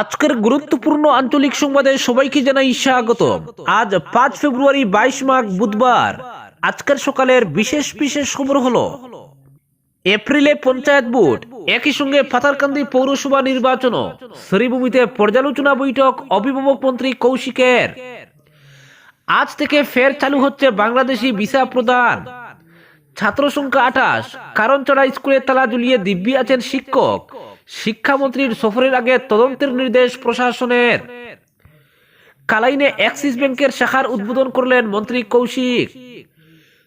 আজকের গুরুত্বপূর্ণ আঞ্চলিক সংবাদে সবাইকে জানাই স্বাগত আজ পাঁচ ফেব্রুয়ারি বাইশ মাঘ বুধবার। আজকের সকালের বিশেষ বিশেষ খবর হলো, এপ্রিলে পঞ্চায়েত ভোট একই সঙ্গে পাথারকান্দি পৌরসভা নির্বাচন শ্রীভূমিতে পর্যালোচনা বৈঠক অভিভাবক মন্ত্রী কৌশিকের আজ থেকে ফের চালু হচ্ছে বাংলাদেশি ভিসা প্রদান। ছাত্র সংখ্যা আঠাশ, কারণ চড়া স্কুলে তালা ঝুলিয়ে দিব্যি আছেন শিক্ষক। শিক্ষামন্ত্রীর সফরের আগে তদন্তের নির্দেশ প্রশাসনের। কালাইনে অ্যাক্সিস ব্যাংকের শাখার উদ্বোধন করলেন মন্ত্রী কৌশিক।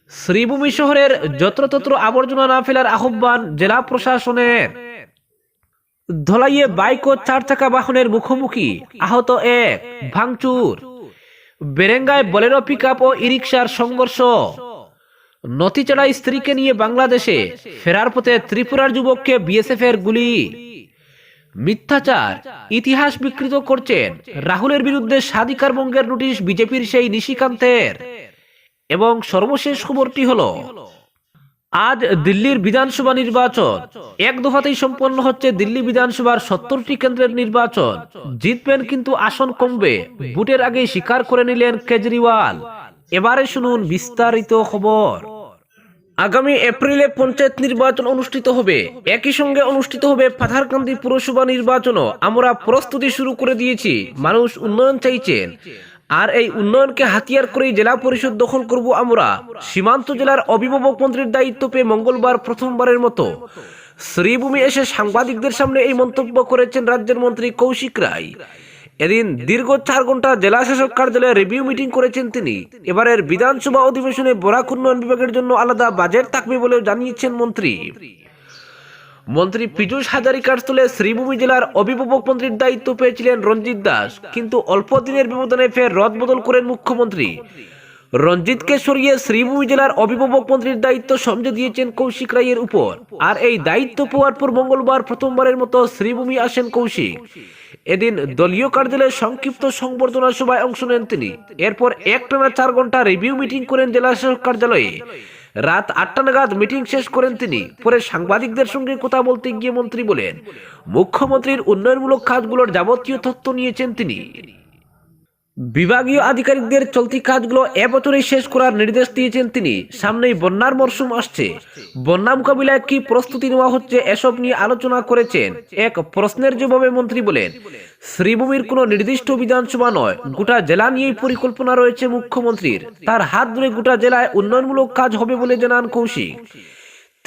শ্রীভূমি শহরের যত্রতত্র আবর্জনা না ফেলার আহ্বান জেলা প্রশাসনের। ধলাইয়ে বাইক ও চার চাকা বাহনের মুখোমুখি, আহত এক, ভাঙচুর। বেরেঙ্গায় বলেরো পিক ও ইরিকশার সংঘর্ষ। নতিচড়াই স্ত্রীকে নিয়ে বাংলাদেশে, ফেরার পথে ত্রিপুরার যুবককে বিএসএফ এর গুলি। মিথ্যাচার, ইতিহাস বিকৃত করছেন। রাহুলের বিরুদ্ধে স্বাধিকার ভঙ্গের নোটিশ বিজেপির সেই নিশিকান্তের। এবং সর্বশেষ খবরটি হলো, আজ দিল্লির বিধানসভা নির্বাচন। এক দফাতেই সম্পন্ন হচ্ছে দিল্লি বিধানসভার সত্তরটি কেন্দ্রের নির্বাচন। জিতবেন কিন্তু আসন কমবে। ভোটের আগে স্বীকার করে নিলেন কেজরিওয়াল। এবারে শুনুন বিস্তারিত খবর। আগামী এপ্রিলে পঞ্চায়েত নির্বাচন অনুষ্ঠিত হবে। একই সঙ্গে অনুষ্ঠিত হবে পাথারকান্দি পুরসভা নির্বাচনও। আমরা প্রস্তুতি শুরু করে দিয়েছি। মানুষ উন্নয়ন চাইছেন আর এই উন্নয়নকে হাতিয়ার করেই জেলা পরিষদ দখল করব আমরা। সীমান্ত জেলার অভিভাবক মন্ত্রীর দায়িত্ব পেয়ে মঙ্গলবার প্রথমবারের মতো। শ্রীভূমি এসে সাংবাদিকদের সামনে এই মন্তব্য করেছেন রাজ্যের মন্ত্রী কৌশিক রায়। এদিন দীর্ঘ চার ঘণ্টা জেলা শাসক কার্যালয়ে রিভিউ মিটিং করেছেন তিনি। এবারের বিধানসভা অধিবেশনে বরাক উন্নয়ন বিভাগের জন্য আলাদা বাজেট থাকবে বলেও জানিয়েছেন মন্ত্রী। মন্ত্রী পীযূষ হাজারিকার স্থলে শ্রীভূমি জেলার অভিভাবক মন্ত্রীর দায়িত্ব পেয়েছিলেন রঞ্জিত দাস। কিন্তু অল্প দিনের ব্যবধানে ফের রদ বদল করেন মুখ্যমন্ত্রী। রঞ্জিতকে সরিয়ে শ্রীভূমি জেলার অভিভাবক মন্ত্রীর দায়িত্ব সমঝে দিয়েছেন কৌশিক রায়ের উপর। আর এই দায়িত্ব পাওয়ার পর মঙ্গলবার প্রথমবারের মতো শ্রীভূমি আসেন কৌশিক। এদিন দলীয় কার্যালয়ে সংক্ষিপ্ত সংবর্ধনা সভায় অংশ নেন তিনি। এরপর এক টানা চার ঘণ্টা রিভিউ মিটিং করেন জেলাশাসক কার্যালয়ে। রাত আটটা নাগাদ মিটিং শেষ করেন তিনি। পরে সাংবাদিকদের সঙ্গে কথা বলতে গিয়ে মন্ত্রী বলেন, মুখ্যমন্ত্রীর উন্নয়নমূলক খাতগুলোর যাবতীয় তথ্য নিয়েছেন তিনি। বিভাগীয় আধিকারিকদের চলতি কাজগুলো এবছরেই শেষ করার নির্দেশ দিয়েছেন তিনি। সামনেই বন্যার মরশুম আসছে। বন্যা মোকাবিলায় কি প্রস্তুতি নেওয়া হচ্ছে এসব নিয়ে আলোচনা করেছেন এক প্রশ্নের জবাবে মন্ত্রী বলেন, শ্রীভূমির কোনো নির্দিষ্ট বিধানসভা নয়, গোটা জেলা নিয়েই পরিকল্পনা রয়েছে মুখ্যমন্ত্রীর। তার হাত ধরে গোটা জেলায় উন্নয়নমূলক কাজ হবে বলে জানান কৌশিক।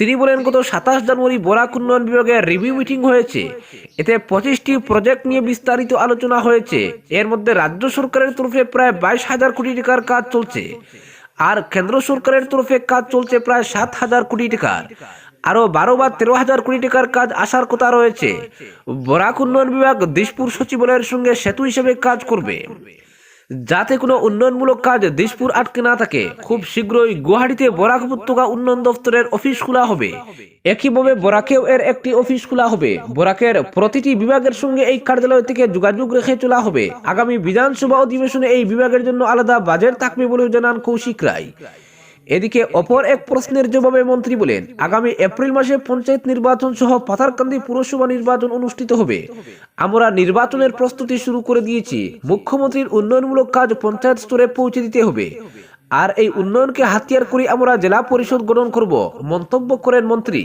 তিনি বলেন, গত সাতাশ জানুয়ারি বরাক উন্নয়ন বিভাগের রিভিউ মিটিং হয়েছে। এতে পঁচিশটি প্রজেক্ট নিয়ে বিস্তারিত আলোচনা হয়েছে। এর মধ্যে রাজ্য সরকারের তরফে প্রায় বাইশ হাজার কোটি টাকার কাজ চলছে। আর কেন্দ্র সরকারের তরফে কাজ চলছে প্রায় সাত হাজার কোটি টাকার। আরও বারো বা তেরো হাজার কোটি টাকার কাজ আসার কথা রয়েছে। বরাক উন্নয়ন বিভাগ দিশপুর সচিবালয়ের সঙ্গে সেতু হিসেবে কাজ করবে। যাতে কোনো উন্নয়নমূলক কাজ দিশপুর আটকে না থাকে, খুব শীঘ্রই গুয়াহাটিতে বরাক উপত্যকা উন্নয়ন দপ্তরের অফিস খোলা হবে। একইভাবে বরাকেও এর একটি অফিস খোলা হবে। বরাকের প্রতিটি বিভাগের সঙ্গে এই কার্যালয় থেকে যোগাযোগ রেখে চলা হবে। আগামী বিধানসভা অধিবেশনে এই বিভাগের জন্য আলাদা বাজেট থাকবে বলেও জানান কৌশিক রায়। এদিকে অপর এক প্রশ্নের জবাবে মন্ত্রী বলেন, আগামী এপ্রিল মাসে পঞ্চায়েত নির্বাচন সহ পাথারকান্দি পুরসভা নির্বাচন অনুষ্ঠিত হবে। আমরা নির্বাচনের প্রস্তুতি শুরু করে দিয়েছি। মুখ্যমন্ত্রীর উন্নয়নমূলক কাজ পঞ্চায়েত স্তরে পৌঁছে দিতে হবে। আর এই উন্নয়নকে হাতিয়ার করে আমরা জেলা পরিষদ গঠন করব, মন্তব্য করেন মন্ত্রী।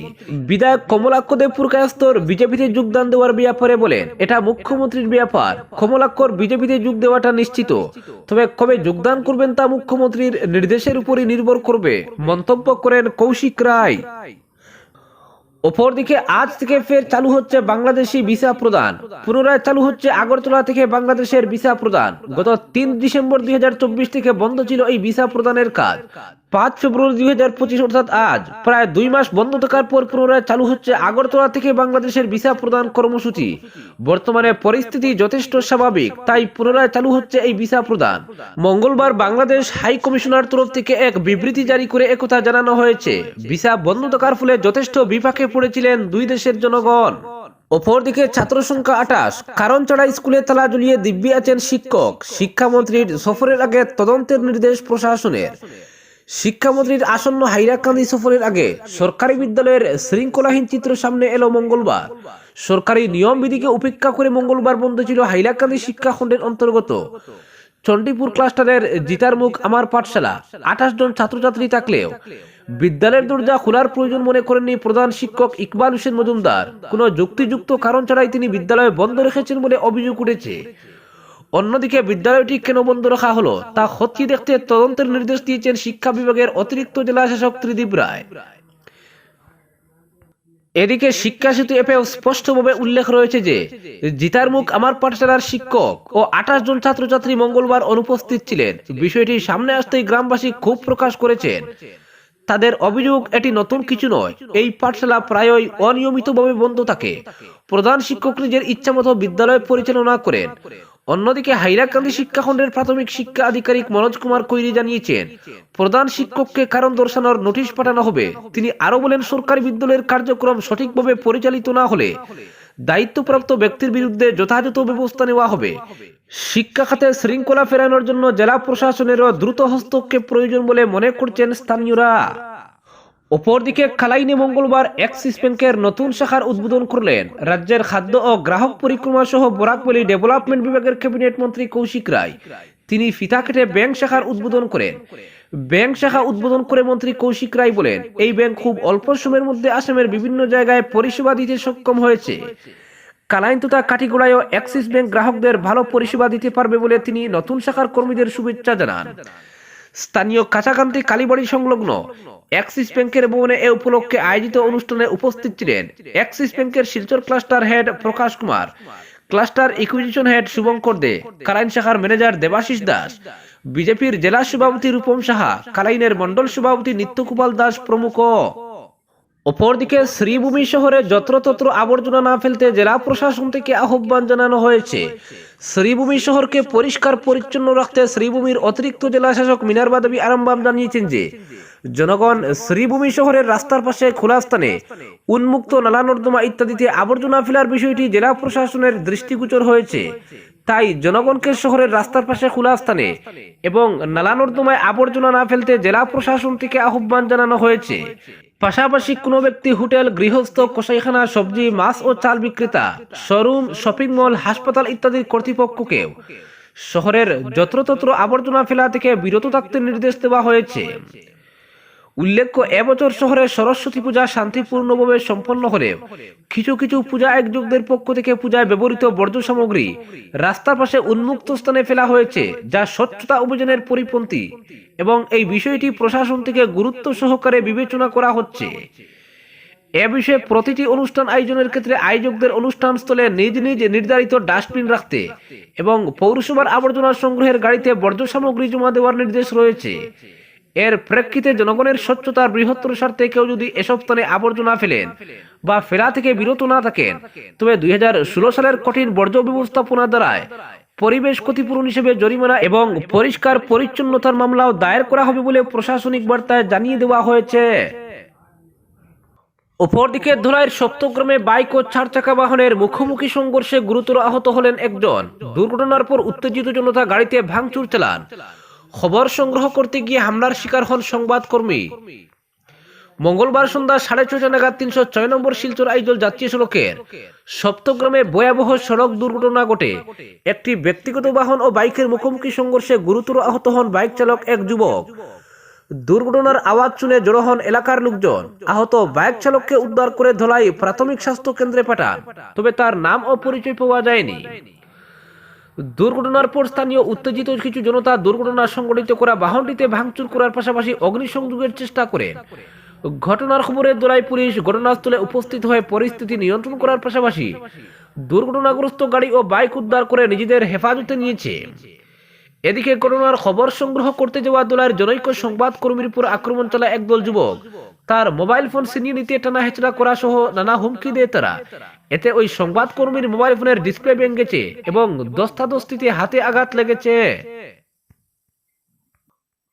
বিধায়ক কমলাক্ষ দেবপুর কায়স্তর বিজেপিতে যোগদান দেওয়ার ব্যাপারে বলেন, এটা মুখ্যমন্ত্রীর ব্যাপার। কমলাক্ষর বিজেপিতে যোগ দেওয়াটা নিশ্চিত। তবে কবে যোগদান করবেন তা মুখ্যমন্ত্রীর নির্দেশের উপরই নির্ভর করবে, মন্তব্য করেন কৌশিক রায়। অপরদিকে আজ থেকে ফের চালু হচ্ছে বাংলাদেশি ভিসা প্রদান। পুনরায় চালু হচ্ছে আগরতলা থেকে বাংলাদেশের ভিসা প্রদান। গত তিন ডিসেম্বর দুই হাজার চব্বিশ থেকে বন্ধ ছিল এই ভিসা প্রদানের কাজ। পাঁচ ফেব্রুয়ারি দুই হাজার পঁচিশ, অর্থাৎ আজ, প্রায় দুই মাস বন্ধ থাকার পর পুনরায় চালু হচ্ছে আগরতলা থেকে বাংলাদেশের ভিসা প্রদান কর্মসূচি। বর্তমানে পরিস্থিতি যথেষ্ট স্বাভাবিক, তাই পুনরায় চালু হচ্ছে এই ভিসা প্রদান। মঙ্গলবার বাংলাদেশ হাই কমিশনার তরফ থেকে এক বিবৃতি জারি করে একথা জানানো হয়েছে। ভিসা বন্ধ থাকার ফলে যথেষ্ট বিপাকে পড়েছিলেন দুই দেশের জনগণ। অপরদিকে ছাত্র সংখ্যা আঠাশ কারণ ছাড়া স্কুলে তালা ঝুলিয়ে দিব্যি আছেন শিক্ষক। শিক্ষামন্ত্রীর সফরের আগে তদন্তের নির্দেশ প্রশাসনের। শিক্ষামন্ত্রীর আসন্ন হাইরাকান্দি সফরের আগে সরকারি বিদ্যালয়ের শৃঙ্খলাহীন চিত্র সামনে এলো মঙ্গলবার। সরকারি নিয়মবিধিকে উপেক্ষা করে মঙ্গলবার বন্ধ ছিল হাইলাকান্দি শিক্ষাখণ্ডের অন্তর্গত। চণ্ডীপুর ক্লাস্টারের জিতার মুখ আমার পাঠশালা। আঠাশ জন ছাত্রছাত্রী থাকলেও বিদ্যালয়ের দরজা খোলার প্রয়োজন মনে করেননি প্রধান শিক্ষক ইকবাল হোসেন মজুমদার। কোনো যুক্তিযুক্ত কারণ ছাড়াই তিনি বিদ্যালয় বন্ধ রেখেছেন বলে অভিযোগ উঠেছে। অন্যদিকে বিদ্যালয়টি কেন বন্ধ রাখা হলো, তা খতিয়ে দেখতে তদন্তের নির্দেশ দিয়েছেন শিক্ষা বিভাগের অতিরিক্ত জেলা শাসক ত্রিদীপ রায়। এদিকে শিক্ষা সেতু অ্যাপেও স্পষ্টভাবে উল্লেখ রয়েছে যে, জিতার মুখ আমার পাঠশালার শিক্ষক ও আঠাশ জন ছাত্রছাত্রী মঙ্গলবার অনুপস্থিত ছিলেন। বিষয়টি সামনে আসতেই গ্রামবাসী ক্ষোভ প্রকাশ করেছেন। তাদের অভিযোগ, এটি নতুন কিছু নয়। এই পাঠশালা প্রায়ই অনিয়মিতভাবে বন্ধ থাকে। প্রধান শিক্ষক নিজের ইচ্ছামতো বিদ্যালয় পরিচালনা করেন। অন্যদিকে হাইরাকান্দি শিক্ষাখণ্ডের প্রাথমিক শিক্ষা আধিকারিক মনোজ কুমার কৈরি জানিয়েছেন, প্রধান শিক্ষককে কারণ দর্শানোর নোটিশ পাঠানো হবে। তিনি আরও বলেন, সরকারি বিদ্যালয়ের কার্যক্রম সঠিকভাবে পরিচালিত না হলে দায়িত্বপ্রাপ্ত ব্যক্তির বিরুদ্ধে যথাযথ ব্যবস্থা নেওয়া হবে। শিক্ষা খাতে শৃঙ্খলা ফেরানোর জন্য জেলা প্রশাসনেরও দ্রুত হস্তক্ষেপ প্রয়োজন বলে মনে করছেন স্থানীয়রা। অপরদিকে খালাইনে মঙ্গলবার অ্যাক্সিস ব্যাংকের নতুন শাখার উদ্বোধন করলেন রাজ্যের খাদ্য ও গ্রাহক পরিক্রমা সহ বরাকবলি ডেভেলপমেন্ট বিভাগের ক্যাবিনেট মন্ত্রী কৌশিক রায়। তিনি ফিতা কেটে ব্যাংক শাখার উদ্বোধন করেন। ব্যাংক শাখা উদ্বোধন করে মন্ত্রী কৌশিক রায় বলেন, এই ব্যাংক খুব অল্প সময়ের মধ্যে আসামের বিভিন্ন জায়গায় পরিষেবা দিতে সক্ষম হয়েছে। কালাইন তথা কাটিগোড়ায়ও অ্যাক্সিস ব্যাংক গ্রাহকদের ভালো পরিষেবা দিতে পারবে বলে তিনি নতুন শাখার কর্মীদের শুভেচ্ছা জানান। স্থানীয় কাছাকান্তি কালীবাড়ি সংলগ্ন অ্যাক্সিস ব্যাংকের ভবনে এ উপলক্ষে আয়োজিত অনুষ্ঠানে উপস্থিত ছিলেন অ্যাক্সিস ব্যাংকের Silchar cluster head Prakash Kumar, cluster acquisition head Shubhankar De, Kalain শাখার ম্যানেজার দেবাশিস দাস, বিজেপির জেলা সভাপতি রূপম সাহা, কালাইনের মন্ডল সভাপতি নিত্যকুপাল দাস প্রমুখ। অপরদিকে শ্রীভূমি শহরে যত্রতত্র আবর্জনা না ফেলতে জেলা প্রশাসন থেকে আহ্বান জানানো হয়েছে। শ্রীভূমি শহরকে পরিষ্কার পরিচ্ছন্ন রাখতে শ্রীভূমির অতিরিক্ত জেলা শাসক মিনার বাদবী আরামবাম জানিয়েছেন যে, জনগণ শ্রীভূমি শহরের রাস্তার পাশে খোলা স্থানে উন্মুক্ত নালা নর্দমা ইত্যাদিতে আবর্জনা ফেলার বিষয়টি জেলা প্রশাসনের দৃষ্টিগোচর হয়েছে। তাই জনগণকে শহরের রাস্তার পাশে খোলা স্থানে এবং নালা নর্দমায় আবর্জনা না ফেলতে জেলা প্রশাসন থেকে আহ্বান জানানো হয়েছে। পাশাপাশি কোনো ব্যক্তি হোটেল, গৃহস্থ, কষাইখানা, সবজি, মাছ ও চাল বিক্রেতা, শোরুম, শপিং মল, হাসপাতাল ইত্যাদির কর্তৃপক্ষকেও শহরের যত্রতত্র আবর্জনা ফেলা থেকে বিরত থাকতে নির্দেশ দেওয়া হয়েছে। উল্লেখ্য, এবছর শহরে সরস্বতী পূজা শান্তিপূর্ণভাবে সম্পন্ন হলে কিছু কিছু পূজা একযোগদের পক্ষ থেকে পূজায় ব্যবহৃত বর্জ্য সামগ্রী রাস্তার পাশে উন্মুক্ত স্থানে ফেলা হয়েছে, যা স্বচ্ছতা অভিযানের পরিপন্থী এবং এই বিষয়টি প্রশাসন থেকে গুরুত্ব সহকারে বিবেচনা করা হচ্ছে। এ বিষয়ে প্রতিটি অনুষ্ঠান আয়োজনের ক্ষেত্রে আয়োজকদের অনুষ্ঠান স্থলে নিজ নিজ নির্ধারিত ডাস্টবিন রাখতে এবং পৌরসভার আবর্জনা সংগ্রহের গাড়িতে বর্জ্য সামগ্রী জমা দেওয়ার নির্দেশ রয়েছে। এর প্রেক্ষিতে জনগণের স্বচ্ছতার বৃহত্তর স্বার্থে কেউ যদি এসব স্থানে আবর্জনা ফেলেন বা ফেলা থেকে বিরত না থাকেন, তবে দুই হাজার ষোলো সালের কঠিন বর্জ্য ব্যবস্থাপনা দ্বারায় পরিবেশ ক্ষতিপূরণ হিসেবে জরিমানা এবং পরিষ্কার পরিচ্ছন্নতার মামলাও দায়ের করা হবে বলে প্রশাসনিক বার্তায় জানিয়ে দেওয়া হয়েছে। অপরদিকে ধুলাইয়ের সপ্তগ্রামে বাইক ও চার চাকা বাহনের মুখোমুখি সংঘর্ষে গুরুতর আহত হলেন একজন। দুর্ঘটনার পর উত্তেজিত জনতা গাড়িতে ভাঙচুর চালান। খবর সংগ্রহ করতে গিয়ে হামলার শিকার হন সংবাদকর্মী মঙ্গলবার সন্ধ্যা সাড়ে ছটা নাগাদ তিনশো ছয় নম্বর শিলচর আইজল জাতীয় সড়কের সপ্তগ্রামে ভয়াবহ সড়ক দুর্ঘটনা ঘটে। একটি ব্যক্তিগত বাহন ও বাইকের মুখোমুখি সংঘর্ষে গুরুতর আহত হন বাইক চালক এক যুবক। দুর্ঘটনার আওয়াজ শুনে জড়ো হন এলাকার লোকজন। আহত বাইক চালককে উদ্ধার করে ধলাই প্রাথমিক স্বাস্থ্য কেন্দ্রে পাঠান, তবে তার নাম ও পরিচয় পাওয়া যায়নি। দুর্ঘটনার পর স্থানীয় উত্তেজিত কিছু জনতা দুর্ঘটনা সংঘটিত করা বাহনটিতে ভাঙচুর করার পাশাপাশি অগ্নিসংযোগের চেষ্টা করেন ঘটনার খবরে দোলাই পুলিশ ঘটনাস্থলে উপস্থিত হয়ে পরিস্থিতি নিয়ন্ত্রণ করার পাশাপাশি দুর্ঘটনাগ্রস্ত গাড়ি ও বাইক উদ্ধার করে নিজেদের হেফাজতে নিয়েছে। এদিকে ঘটনার খবর সংগ্রহ করতে যাওয়া দোলার জনৈক সংবাদ কর্মীর উপর আক্রমণ চালায় একদল যুবক। তার মোবাইল ফোন ছিনিয়ে নিতে টানা হেচড়া করা সহ নানা হুমকি দেয় তারা এতে ওই সংবাদ কর্মীর মোবাইল ফোনের ডিসপ্লে ভেঙেছে এবং দস্তাদস্তিতে হাতে আঘাত লেগেছে।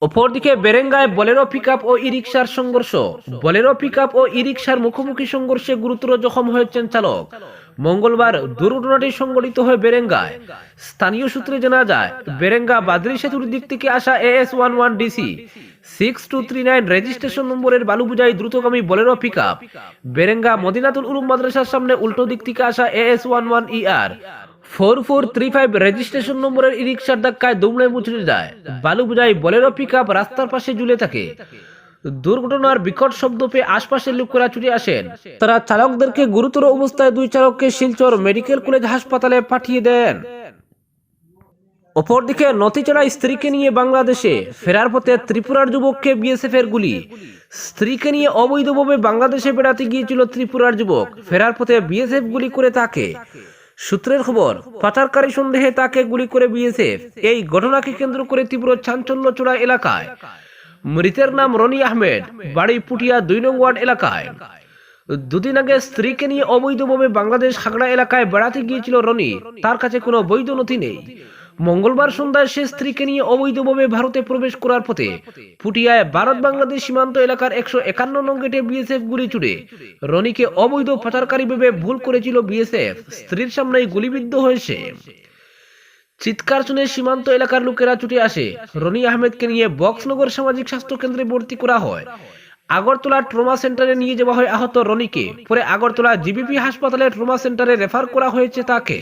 অপরদিকে বেরেঙ্গায় বলেরো পিকআপ ও ই রিক্সার সংঘর্ষ। বলেরো পিকআপ ও ই রিক্সার মুখোমুখি সংঘর্ষে গুরুতর জখম হয়েছেন চালক। মঙ্গলবার দুর্ঘটনাটি সংঘটিত হয় বেরেঙ্গায়। স্থানীয় সূত্রে জানা যায়, বেরেঙ্গা বাদরি সেতুর দিক থেকে আসা AS one one DC. Six two three nine registration নম্বরের বালুবুজাই দ্রুতগামী বলেরো পিক আপ বেরেঙ্গা মদিনাতুল উলুম মাদ্রাসার সামনে উল্টো দিক থেকে আসা AS one one ER four four three five registration নম্বরের ই রিক্সার ধাক্কায় দুমড়ে মুচড়ে যায়। বালুবুজাই বলেরো পিক আপ রাস্তার পাশে ঝুলে থাকে। দুর্ঘটনার বিকট শব্দ পেয়ে আশপাশের লোকেরা ছুটে আসেন। তারা চালকদেরকে গুরুতর অবস্থায় দুই চালককে শিলচর মেডিকেল কলেজ হাসপাতালে পাঠিয়ে দেন। অপরদিকে নথিচড়া স্ত্রীকে নিয়ে বাংলাদেশে ফেরার পথে ত্রিপুরার যুবককে বিএসএফ এর গুলি। স্ত্রীকে নিয়ে অবৈধভাবে বাংলাদেশে বেড়াতে গিয়েছিল ত্রিপুরার যুবক। ফেরার পথে বিএসএফ গুলি করে তাকে। সূত্রের খবর, পাচারকারী সন্দেহে তাকে গুলি করে বিএসএফ। এই ঘটনাকে কেন্দ্র করে তীব্র চাঞ্চল্যচূড়া এলাকায়। মৃতের নাম রনি আহমেদ, বাড়ি পুটিয়া দুই নং ওয়ার্ড এলাকায়। দুদিন আগে স্ত্রীকে নিয়ে অবৈধভাবে বাংলাদেশ হাগড়া এলাকায় বেড়াতে গিয়েছিল রনি। তার কাছে কোনো বৈধ নথি নেই। মঙ্গলবার সন্ধ্যায় সে স্ত্রীকে নিয়ে অবৈধভাবে ভারতে প্রবেশ করার পথে পুটিয়ায় ভারত বাংলাদেশ সীমান্ত এলাকার একশো একান্ন নং গেটে বিএসএফ গুলি চুড়ে রনিকে অবৈধ পাচারকারী ভেবে ভুল করেছিল বিএসএফ। স্ত্রীর সামনেই গুলিবিদ্ধ হয়েছে। চিৎকার শুনে সীমান্ত এলাকার লোকেরা ছুটে আসে। রনি আহমেদকে নিয়ে বক্সনগর সামাজিক স্বাস্থ্য কেন্দ্রে ভর্তি করা হয়। আগরতলা ট্রমা সেন্টারে নিয়ে যাওয়া হয় আহত রনিকে। পরে আগরতলা জিবিপি হাসপাতালে ট্রমা সেন্টারে রেফার করা হয়েছে তাকে।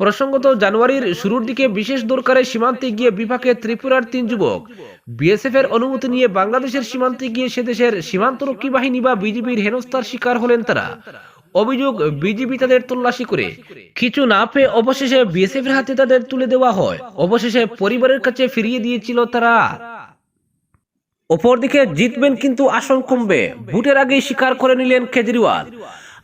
প্রসঙ্গত জানুয়ারির শুরুর দিকে বিশেষ দরকারে সীমান্তে গিয়ে বিপাকে ত্রিপুরার তিন যুবক। বিএসএফ এর অনুমতি নিয়ে বাংলাদেশের সীমান্তে গিয়ে সে দেশের সীমান্তরক্ষী বাহিনী বা বিজিবির হেনস্থার শিকার হলেন তারা। অভিযোগ, বিজিবি তাদের তল্লাশি করে। কিছু না পেয়ে অবশেষে বিএসএফ এর হাতে তাদের তুলে দেওয়া হয়। অবশেষে পরিবারের কাছে ফিরিয়ে দিয়েছিল তারা। অপরদিকে জিতবেন কিন্তু আসন কমবে। ভোটের আগেই স্বীকার করে নিলেন কেজরিওয়াল।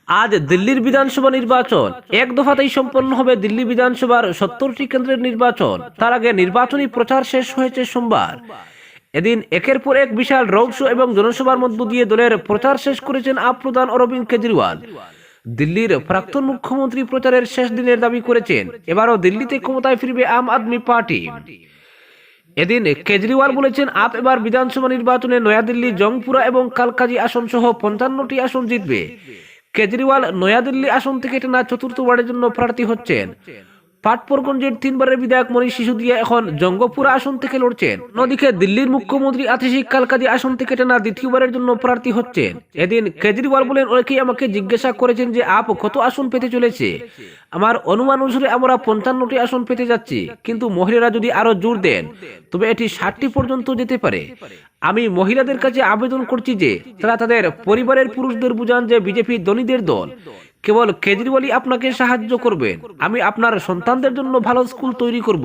আজ দিল্লির বিধানসভা নির্বাচন। এক দফাতেই সম্পন্ন হবে দিল্লি বিধানসভার সত্তরটি কেন্দ্রের নির্বাচন। তার আগে নির্বাচনী প্রচার শেষ হয়েছে সোমবার। এদিন একের পর এক বিশাল রোড শো এবং জনসভার মধ্য দিয়ে দলের প্রচার শেষ করেছেন আপ প্রধান অরবিন্দ কেজরিওয়াল। দিল্লির প্রাক্তন মুখ্যমন্ত্রী প্রচারের শেষ দিনের দাবি করেছেন, এবারও দিল্লিতে ক্ষমতায় ফিরবে আম আদমি পার্টি। এদিন কেজরিওয়াল বলেছেন, আপ এবার বিধানসভা নির্বাচনে নয়াদিল্লি, জংপুরা এবং কালকাজি আসন সহ পঞ্চান্নটি আসন জিতবে। কেজরিওয়াল নয়াদিল্লি আসন থেকে টানা চতুর্থবারের জন্য প্রার্থী হচ্ছেন। পাটপরগঞ্জের তিনবারের বিধায়ক মনীষ সিসোদিয়া এখন জঙ্গপুরা আসন থেকে লড়ছেন। অন্যদিকে দিল্লির মুখ্যমন্ত্রী আতিশিক কালকাদি আসন থেকে টানা দ্বিতীয়বারের জন্য প্রার্থী হচ্ছেন। এদিন কেজরিওয়াল বলেন, অনেকেই আমাকে জিজ্ঞাসা করেছেন যে, আপ কত আসন পেতে চলেছে? আমার অনুমান অনুসারে আমরা পঞ্চান্নটি আসন পেতে যাচ্ছি, কিন্তু মহিলারা যদি আরও জোর দেন, তবে এটি ষাটটি পর্যন্ত যেতে পারে। আমি মহিলাদের কাছে আবেদন করছি যে, তারা তাদের পরিবারের পুরুষদের বুঝান যে, বিজেপি ধনীদের দল। কেবল কেজরিওয়ালই আপনাকে সাহায্য করবেন আমি আপনার সন্তানদের জন্য ভালো স্কুল তৈরি করব।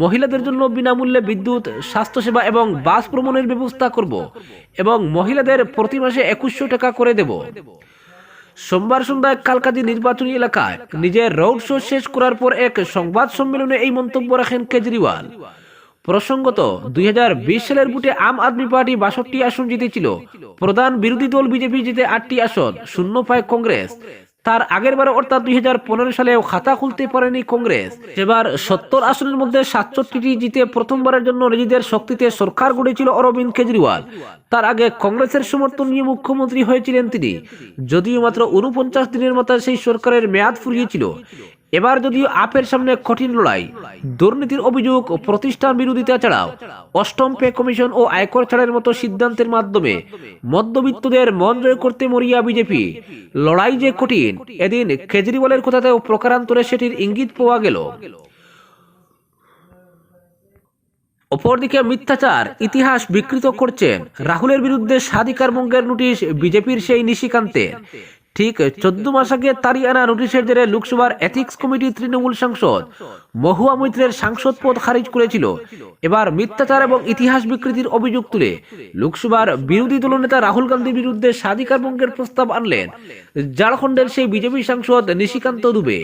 মহিলাদের জন্য বিনামূল্যে বিদ্যুৎ, স্বাস্থ্যসেবা এবং বাস ভ্রমণের ব্যবস্থা করব এবং মহিলাদের প্রতি মাসে একুশশো টাকা করে দেব। সোমবার সন্ধ্যায় কালকাজি নির্বাচনী এলাকায় নিজের রোড শো শেষ করার পর এক সংবাদ সম্মেলনে এই মন্তব্য রাখেন কেজরিওয়াল। প্রসঙ্গত দু হাজার বিশ সালের বুটে আম আদমি পার্টি বাষট্টি আসন জিতেছিল। প্রধান বিরোধী দল বিজেপি জিতে আটটি আসন, শূন্য পায় কংগ্রেস। তার আগের বার অর্থাৎ দু হাজার পনেরো সালেও খাতা খুলতে পারেনি কংগ্রেস। এবার সত্তর আসনের মধ্যে সাতষট্টিটি জিতে প্রথমবারের জন্য নিজেদের শক্তিতে সরকার গড়েছিল অরবিন্দ কেজরিওয়াল। তার আগে কংগ্রেসের সমর্থন নিয়ে মুখ্যমন্ত্রী হয়েছিলেন তিনি। যদিও মাত্র উনপঞ্চাশ দিনের মতো সেই সরকারের মেয়াদ ফুরিয়েছিল। এবার যদিও আপের সামনে কঠিন লড়াই, দুর্নীতির অভিযোগ প্রতিষ্ঠান বিরোধিতা ছাড়াও অষ্টম পে কমিশন ও আয়কর ছাড়ের মতো সিদ্ধান্তের মাধ্যমে মধ্যবিত্তদের মন জয় করতে মরিয়া বিজেপি। লড়াই যে কঠিন, এদিন কেজরিওয়ালের কথাতেও প্রকারান্তরে সেটির ইঙ্গিত পাওয়া গেল। অপরদিকে মিথ্যাচার, ইতিহাস বিকৃত করছেন রাহুলের বিরুদ্ধে স্বাধিকার ভঙ্গের নোটিশ বিজেপির সেই নিশিকান্তের। ঠিক চোদ্দ মাস আগে তারি আনা নোটিশের জেরে লোকসভার এথিক্স কমিটি তৃণমূল সাংসদ মহুয়া মৈত্রের সাংসদ পদ খারিজ করেছিল। এবার মিথ্যাচার এবং ইতিহাস বিকৃতির অভিযোগ তুলে লোকসভার বিরোধী দলনেতা রাহুল গান্ধীর বিরুদ্ধে স্বাধিকার বঙ্গের প্রস্তাব আনলেন। ঝাড়খণ্ডের সেই বিজেপি সাংসদ নিশিকান্ত দুবে।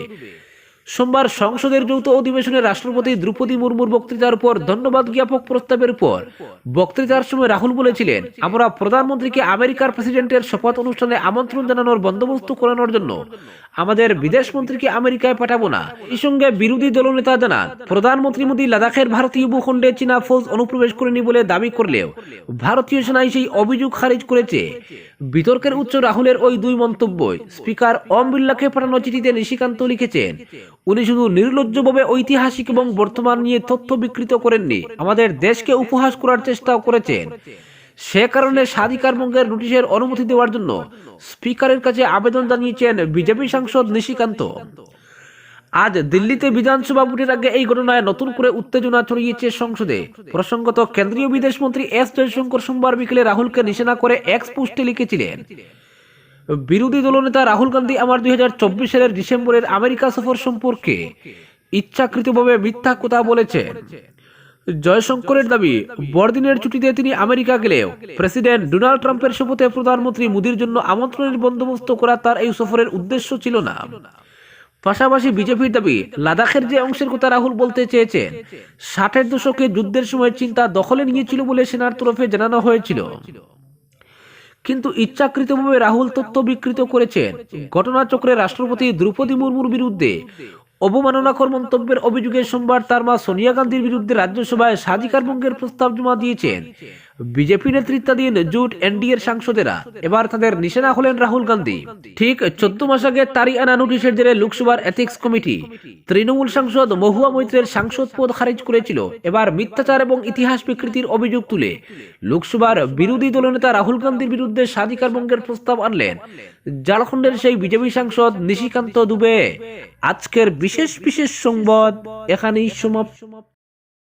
সোমবার সংসদের যৌথ অধিবেশনে রাষ্ট্রপতি দ্রৌপদী মুর্মুর বক্তৃতার উপর ধন্যবাদ জ্ঞাপক প্রস্তাবের উপর। বক্তৃতার সময় রাহুল বলেছিলেন, আমরা প্রধানমন্ত্রীকে আমেরিকার প্রেসিডেন্টের শপথ অনুষ্ঠানে আমন্ত্রণ জানানোর বন্দোবস্ত করানোর জন্য আমাদের বিদেশ মন্ত্রীকে আমেরিকায় পাঠাবো না। এই সঙ্গে বিরোধী দলনেতা জানান, প্রধানমন্ত্রী মোদী লাদাখের ভারতীয় ভূখণ্ডে চীনা ফৌজ অনুপ্রবেশ করেনি বলে দাবি করলেও ভারতীয় সেনাই সেই অভিযোগ খারিজ করেছে। বিতর্কের উচ্চ রাহুলের ওই দুই মন্তব্য স্পিকার ওম বিড়লাকে পাঠানো চিঠিতে নিশিকান্ত লিখেছেন উনি শুধু নির্লজ্জভাবে ঐতিহাসিক এবং বর্তমান নিয়ে তথ্য বিকৃত করেননি, আমাদের দেশকে উপহাস করার চেষ্টাও করেছেন। সে কারণে স্বাধিকার ভঙ্গের নোটিশের অনুমতি দেওয়ার জন্য স্পিকারের কাছে আবেদন জানিয়েছেন বিজেপি সাংসদ নিশিকান্ত। আজ দিল্লিতে বিধানসভা ভোটের আগে এই ঘটনায় নতুন করে উত্তেজনা ছড়িয়েছে সংসদে। প্রসঙ্গত কেন্দ্রীয় বিদেশমন্ত্রী এস জয়শঙ্কর সোমবার বিকেলে রাহুলকে নিশানা করে এক্স পোস্টে লিখেছিলেন বিরোধী দলনেতা রাহুল গান্ধী আমার দুই সালের ডিসেম্বরের আমেরিকা সফর সম্পর্কে ইচ্ছাকৃতভাবে মিথ্যা কথা বলেছেন। জয়শঙ্করের দাবি, বড়দিনের ছুটিতে তিনি আমেরিকা গেলেও প্রেসিডেন্ট ডোনাল্ড ট্রাম্পের শপথে প্রধানমন্ত্রী মোদীর জন্য আমন্ত্রণের বন্দোবস্ত করা তার এই সফরের উদ্দেশ্য ছিল না। পাশাপাশি বিজেপির দাবি, লাদাখের যে অংশের কথা রাহুল বলতে চেয়েছেন, ষাটের দশকে যুদ্ধের সময় চিন্তা দখলে নিয়েছিল বলে সেনার তরফে জানানো হয়েছিল। কিন্তু ইচ্ছাকৃতভাবে রাহুল তথ্য বিকৃত করেছেন। ঘটনাচক্রে রাষ্ট্রপতি দ্রৌপদী মুর্মুর বিরুদ্ধে অবমাননাকর মন্তব্যের অভিযোগে সোমবার তার মা সোনিয়া গান্ধীর বিরুদ্ধে রাজ্যসভায় স্বাধিকার ভঙ্গের প্রস্তাব জমা দিয়েছেন। বিজেপি নেতৃত্বাধীন জোট এনডিএর সাংসদেরা। এবার তাদের নিশানা হলেন রাহুল গান্ধী। ঠিক চোদ্দ মাস আগে তারই আনা নোটিশের জেরে লোকসভার এথিক্স কমিটি তৃণমূল সাংসদ মহুয়া মৈত্রের সাংসদ পদ খারিজ করেছিল। এবার মিথ্যাচার এবং ইতিহাস বিকৃতির অভিযোগ তুলে লোকসভার বিরোধী দলনেতা রাহুল গান্ধীর বিরুদ্ধে স্বাধিকার ভঙ্গের প্রস্তাব আনলেন। ঝাড়খণ্ডের সেই বিজেপি সাংসদ নিশিকান্ত দুবে। আজকের বিশেষ বিশেষ সংবাদ এখানেই সমাপ্ত।